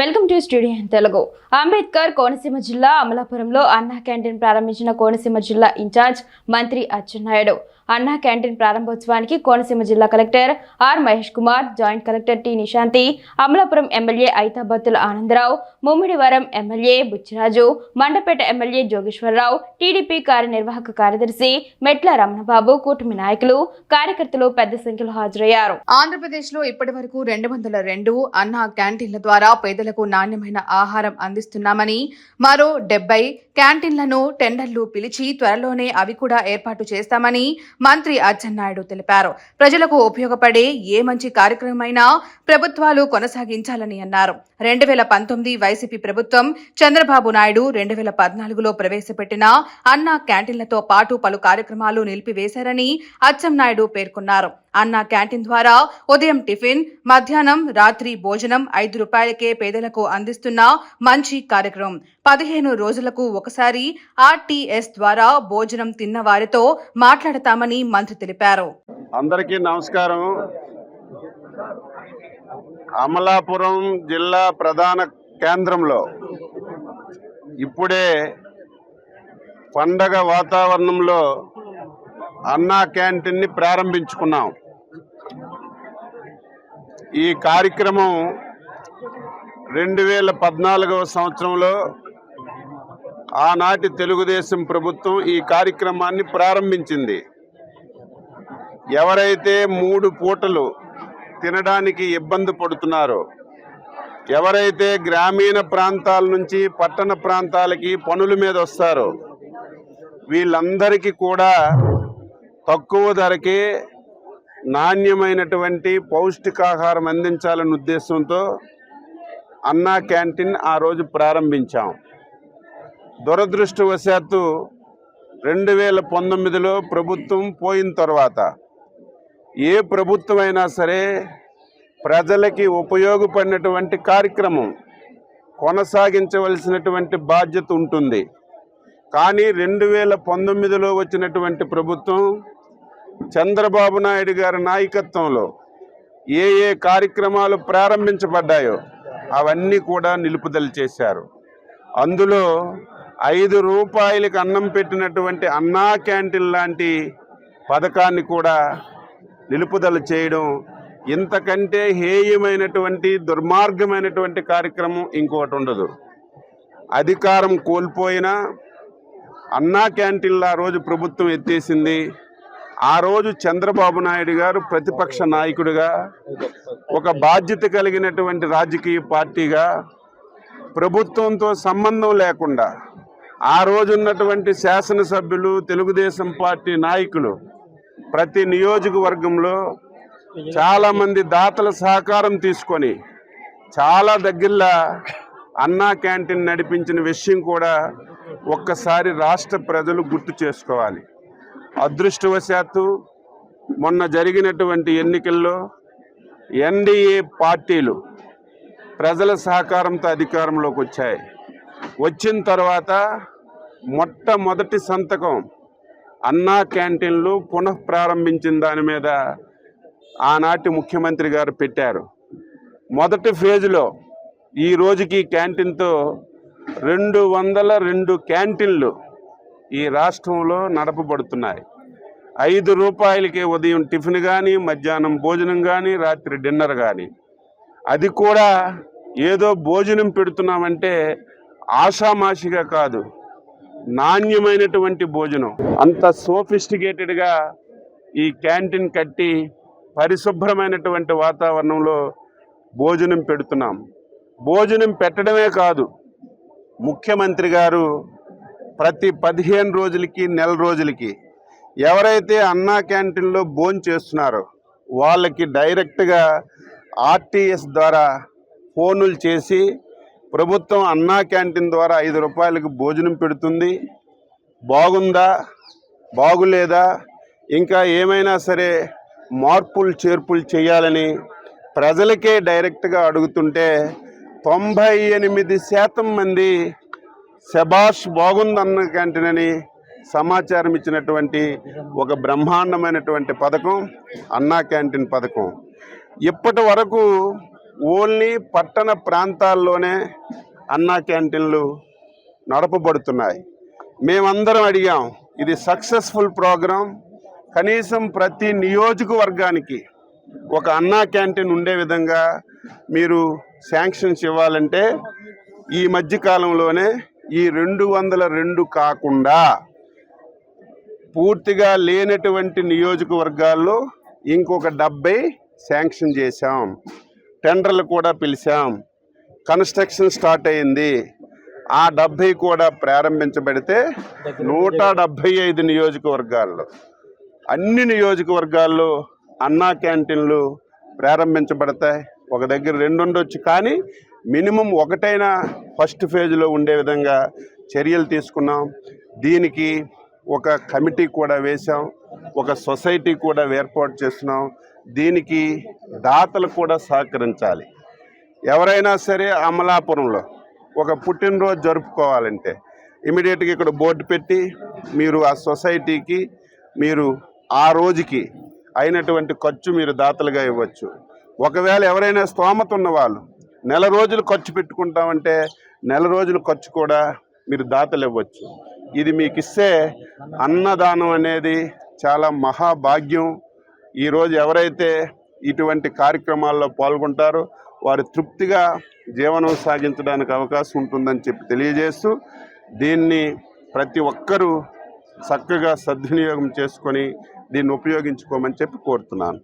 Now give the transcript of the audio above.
Welcome to studio Telugu. Ambedkar Konaseema జిల్లా అమలాపురంలో అన్నా క్యాంటీన్ ప్రారంభించిన కోనసీమ జిల్లా ఇన్ఛార్జ్ మంత్రి అచ్చెన్నాయుడు. అన్నా క్యాంటీన్ ప్రారంభోత్సవానికి కోనసీమ జిల్లా collector R Mahesh Kumar joint collector T Nishanthi Amalapuram MLA Aithabathula Anandarao Mummidivaram MLA Buchiraju Mandapeta MLA Jogeswararao TDP కార్యనిర్వాహక కార్యదర్శి మెట్ల రమణబాబు కూటమి నాయకులు కార్యకర్తలు పెద్ద సంఖ్యలో హాజరయ్యారు. ఆంధ్రప్రదేశ్లో ఇప్పటి వరకు రెండు వందల రెండు అన్నా క్యాంటీన్ల ద్వారా పేదలకు నాణ్యమైన ఆహారం అందిస్తున్నామని మరో డెబ్బై క్యాంటీన్లను టెండర్లు పిలిచి త్వరలోనే అవి కూడా ఏర్పాటు చేస్తామని మంత్రి అచ్చెన్నాయుడు తెలిపారు. ప్రజలకు ఉపయోగపడే ఏ మంచి కార్యక్రమమైనా ప్రభుత్వాలు కొనసాగించాలని అన్నారు. రెండు వేల పంతొమ్మిది వైసీపీ ప్రభుత్వం చంద్రబాబు నాయుడు రెండు వేల పద్నాలుగులో ప్రవేశపెట్టిన అన్న క్యాంటీన్లతో పాటు పలు కార్యక్రమాలు నిలిపివేశారని అచ్చెన్నాయుడు పేర్కొన్నారు. అన్న క్యాంటీన్ ద్వారా ఉదయం టిఫిన్ మధ్యాహ్నం రాత్రి భోజనం ఐదు రూపాయలకే పేదలకు అందిస్తున్న మంచి కార్యక్రమం. పదిహేను రోజులకు ఒకసారి ఆర్టీఎస్ ద్వారా భోజనం తిన్న వారితో మాట్లాడతామని మంత్రి తెలిపారు. అందరికీ నమస్కారం. అమలాపురం జిల్లా ప్రధాన కేంద్రంలో ఇప్పుడే పండగ వాతావరణంలో అన్నా క్యాంటీన్ని ప్రారంభించుకున్నాం. ఈ కార్యక్రమం రెండు వేల పద్నాలుగవ సంవత్సరంలో ఆనాటి తెలుగుదేశం ప్రభుత్వం ఈ కార్యక్రమాన్ని ప్రారంభించింది. ఎవరైతే మూడు పూటలు తినడానికి ఇబ్బంది పడుతున్నారో ఎవరైతే గ్రామీణ ప్రాంతాల నుంచి పట్టణ ప్రాంతాలకి పనుల మీద వస్తారో వీళ్ళందరికీ కూడా తక్కువ ధరకే నాణ్యమైనటువంటి పౌష్టికాహారం అందించాలనే ఉద్దేశంతో అన్నా క్యాంటీన్ ఆ రోజు ప్రారంభించాం. దురదృష్టవశాత్తు రెండు వేల పంతొమ్మిదిలో ప్రభుత్వం పోయిన తర్వాత ఏ ప్రభుత్వం అయినా సరే ప్రజలకి ఉపయోగపడినటువంటి కార్యక్రమం కొనసాగించవలసినటువంటి బాధ్యత ఉంటుంది. కానీ రెండు వేల పంతొమ్మిదిలో వచ్చినటువంటి ప్రభుత్వం చంద్రబాబు నాయుడు గారి నాయకత్వంలో ఏ ఏ కార్యక్రమాలు ప్రారంభించబడ్డాయో అవన్నీ కూడా నిలుపుదల చేశారు. అందులో ఐదు రూపాయలకి అన్నం పెట్టినటువంటి అన్నా క్యాంటీన్ లాంటి పథకాన్ని కూడా నిలుపుదల చేయడం ఇంతకంటే హేయమైనటువంటి దుర్మార్గమైనటువంటి కార్యక్రమం ఇంకొకటి ఉండదు. అధికారం కోల్పోయినా అన్నా క్యాంటీన్లు ఆ రోజు ప్రభుత్వం ఎత్తేసింది. ఆ రోజు చంద్రబాబు నాయుడు గారు ప్రతిపక్ష నాయకుడిగా ఒక బాధ్యత కలిగినటువంటి రాజకీయ పార్టీగా ప్రభుత్వంతో సంబంధం లేకుండా ఆ రోజు ఉన్నటువంటి శాసనసభ్యులు తెలుగుదేశం పార్టీ నాయకులు ప్రతి నియోజకవర్గంలో చాలామంది దాతల సహకారం తీసుకొని చాలా దగ్గరలో అన్నా క్యాంటీన్ నడిపించిన విషయం కూడా ఒక్కసారి రాష్ట్ర ప్రజలు గుర్తు చేసుకోవాలి. అదృష్టవశాత్తు మొన్న జరిగినటువంటి ఎన్నికల్లో ఎన్డీఏ పార్టీలు ప్రజల సహకారంతో అధికారంలోకి వచ్చాయి. వచ్చిన తర్వాత మొట్టమొదటి సంతకం అన్నా క్యాంటీన్లు పునః ప్రారంభించిన దాని మీద ఆనాటి ముఖ్యమంత్రి గారు పెట్టారు. మొదటి ఫేజ్లో ఈ రోజుకి క్యాంటీన్తో రెండు వందల రెండు క్యాంటీన్లు ఈ రాష్ట్రంలో నడపబడుతున్నాయి. ఐదు రూపాయలకి ఉదయం టిఫిన్ కానీ మధ్యాహ్నం భోజనం కానీ రాత్రి డిన్నర్ కానీ అది కూడా ఏదో భోజనం పెడుతున్నామంటే ఆషామాషిగా కాదు. నాణ్యమైనటువంటి భోజనం. అంత సోఫిస్టికేటెడ్గా ఈ క్యాంటీన్ కట్టి పరిశుభ్రమైనటువంటి వాతావరణంలో భోజనం పెడుతున్నాం. భోజనం పెట్టడమే కాదు. ముఖ్యమంత్రి గారు ప్రతి పదిహేను రోజులకి నెల రోజులకి ఎవరైతే అన్నా క్యాంటీన్లో భోజనం చేస్తున్నారో వాళ్ళకి డైరెక్ట్గా ఆర్టీఎస్ ద్వారా ఫోనులు చేసి ప్రభుత్వం అన్నా క్యాంటీన్ ద్వారా ఐదు రూపాయలకు భోజనం పెడుతుంది. బాగుందా? బాగులేదా? ఇంకా ఏమైనా సరే మార్పులు చేర్పులు చేయాలని ప్రజలకే డైరెక్ట్గా అడుగుతుంటే తొంభై ఎనిమిది శాతం మంది శబాష్ బాగుందన్న క్యాంటీన్ అని సమాచారం ఇచ్చినటువంటి ఒక బ్రహ్మాండమైనటువంటి పథకం అన్నా క్యాంటీన్ పథకం. ఇప్పటి వరకు ఓన్లీ పట్టణ ప్రాంతాల్లోనే అన్నా క్యాంటీన్లు నడపబడుతున్నాయి. మేమందరం అడిగాం ఇది సక్సెస్ఫుల్ ప్రోగ్రాం. కనీసం ప్రతి నియోజకవర్గానికి ఒక అన్నా క్యాంటీన్ ఉండే విధంగా మీరు శాంక్షన్స్ ఇవ్వాలంటే ఈ మధ్యకాలంలోనే ఈ రెండు వందల రెండు కాకుండా పూర్తిగా లేనటువంటి నియోజకవర్గాల్లో ఇంకొక డెబ్బై శాంక్షన్ చేశాం. టెండర్లు కూడా పిలిచాం. కన్స్ట్రక్షన్ స్టార్ట్ అయింది. ఆ డెబ్బై కూడా ప్రారంభించబడితే నూట డెబ్బై ఐదు నియోజకవర్గాల్లో అన్ని నియోజకవర్గాల్లో అన్నా క్యాంటీన్లు ప్రారంభించబడతాయి. ఒక దగ్గర రెండు ఉండొచ్చు కానీ మినిమం ఒకటైనా ఫస్ట్ ఫేజ్లో ఉండే విధంగా చర్యలు తీసుకున్నాం. దీనికి ఒక కమిటీ కూడా వేశాం ఒక సొసైటీ కూడా ఏర్పాటు చేస్తున్నాం. దీనికి దాతలు కూడా సహకరించాలి. ఎవరైనా సరే అమలాపురంలో ఒక పుట్టినరోజు జరుపుకోవాలంటే ఇమీడియట్గా ఇక్కడ బోర్డు పెట్టి మీరు ఆ సొసైటీకి మీరు ఆ రోజుకి అయినటువంటి ఖర్చు మీరు దాతలుగా ఇవ్వచ్చు. ఒకవేళ ఎవరైనా స్తోమత ఉన్నవాళ్ళు నెల రోజులు ఖర్చు పెట్టుకుంటామంటే నెల రోజులు ఖర్చు కూడా మీరు దాతలు ఇవ్వచ్చు. ఇది మీకు ఇస్తే అన్నదానం అనేది చాలా మహాభాగ్యం. ఈరోజు ఎవరైతే ఇటువంటి కార్యక్రమాల్లో పాల్గొంటారో వారు తృప్తిగా జీవనం సాగించడానికి అవకాశం ఉంటుందని చెప్పి తెలియజేస్తూ దీన్ని ప్రతి ఒక్కరూ చక్కగా సద్వినియోగం చేసుకొని దీన్ని ఉపయోగించుకోమని చెప్పి కోరుతున్నాను.